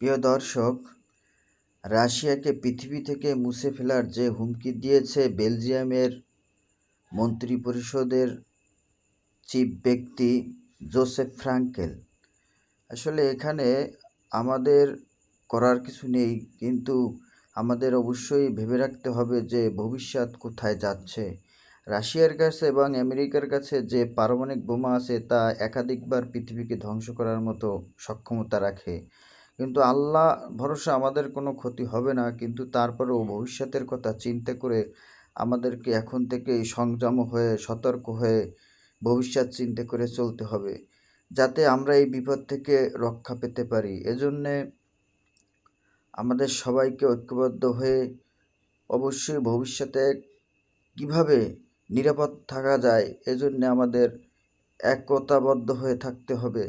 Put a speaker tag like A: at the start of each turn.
A: প্রিয় দর্শক, রাশিয়াকে পৃথিবী থেকে মুছে ফেলার যে হুমকি দিয়েছে বেলজিয়ামের মন্ত্রিপরিষদের চিফ ব্যক্তি জোসেফ ফ্রাঙ্কেল, আসলে এখানে আমাদের করার কিছু নেই, কিন্তু আমাদের অবশ্যই ভেবে রাখতে হবে যে ভবিষ্যৎ কোথায় যাচ্ছে। রাশিয়ার কাছে এবং আমেরিকার কাছে যে পারমাণবিক বোমা আছে তা একাধিকবার পৃথিবীকে ধ্বংস করার মতো সক্ষমতা রাখে। কিন্তু আল্লাহ ভরসা আমাদের কোনো ক্ষতি হবে না, কিন্তু তারপরেও ভবিষ্যতের কথা চিন্তা করে আমাদেরকে এখন থেকেই সংযম হয়ে, সতর্ক হয়ে ভবিষ্যৎ চিন্তা করে চলতে হবে, যাতে আমরা এই বিপদ থেকে রক্ষা পেতে পারি। এজন্যে আমাদের সবাইকে ঐক্যবদ্ধ হয়ে অবশ্যই ভবিষ্যতে কীভাবে নিরাপদ থাকা যায়, এজন্য আমাদের একতাবদ্ধ হয়ে থাকতে হবে।